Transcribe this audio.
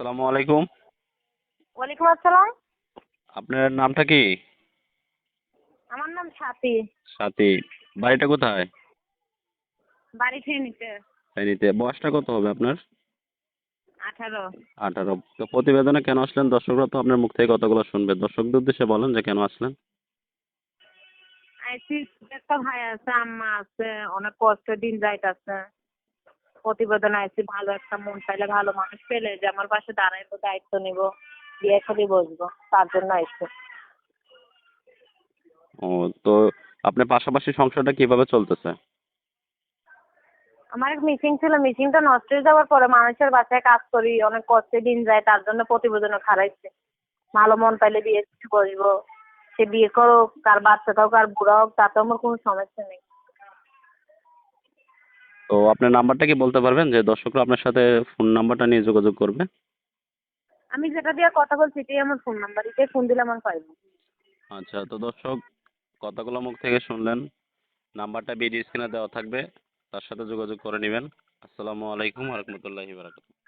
আসসালামু আলাইকুম। ওয়ালাইকুম আসসালাম। আপনার নামটা কি? আমার নাম সাথী। সাথী। বাড়িটা কোথায়? বাড়ি ফেনীতে। ফেনীতে। বয়সটা কত হবে আপনার? আঠারো। আঠারো। তো প্রতিবেদনে কেন আসলেন? দর্শকরা তো আপনার মুখ থেকে কতগুলো শুনবে। দর্শকদের উদ্দেশ্যে বলেন যে কেন আসলেন। একটা ভাই আছে আম্মা আছে অনেক কষ্ট দিন যাইতাছে। প্রতিবেদন আইসি ভালো একটা মন চাইলে ভালো মানুষ পেলে যে আমার পাশে দাঁড়াইবো দায়িত্ব নিব বিয়ে করে বসবো তার জন্য আইসি। ও তো আপনার পাশাপাশি সংসারটা কীভাবে চলতেছে? আমার এক মিটিং ছিল মিটিংটা নষ্ট হয়ে যাওয়ার পরে মানুষের বাসায় কাজ করি অনেক কষ্টে দিন যায় তার জন্য প্রতিবেদনও খারাইছে ভালো মন পাইলে বিয়ে বসবো সে বিয়ে করুক কার বাচ্চা থাকুক আর বুড়া হোক তাতে আমার কোনো সমস্যা নেই। তো আপনার নাম্বারটা কি বলতে পারবেন? যে দর্শকরা আপনার সাথে ফোন নাম্বারটা নিয়ে যোগাযোগ করবে। আমি যেটা দিয়ে কথা বলছি এটাই আমার ফোন নাম্বার। এটাই ফোন দিলে আমার পাইব আচ্ছা তো দর্শক কথাগুলো মুখ থেকে শুনলেন। নাম্বারটা ভিডিও স্ক্রিনে দেওয়া থাকবে। তার সাথে যোগাযোগ করে নেবেন। আসসালামু আলাইকুম রহমতুল্লাহি বারাকাতুহু।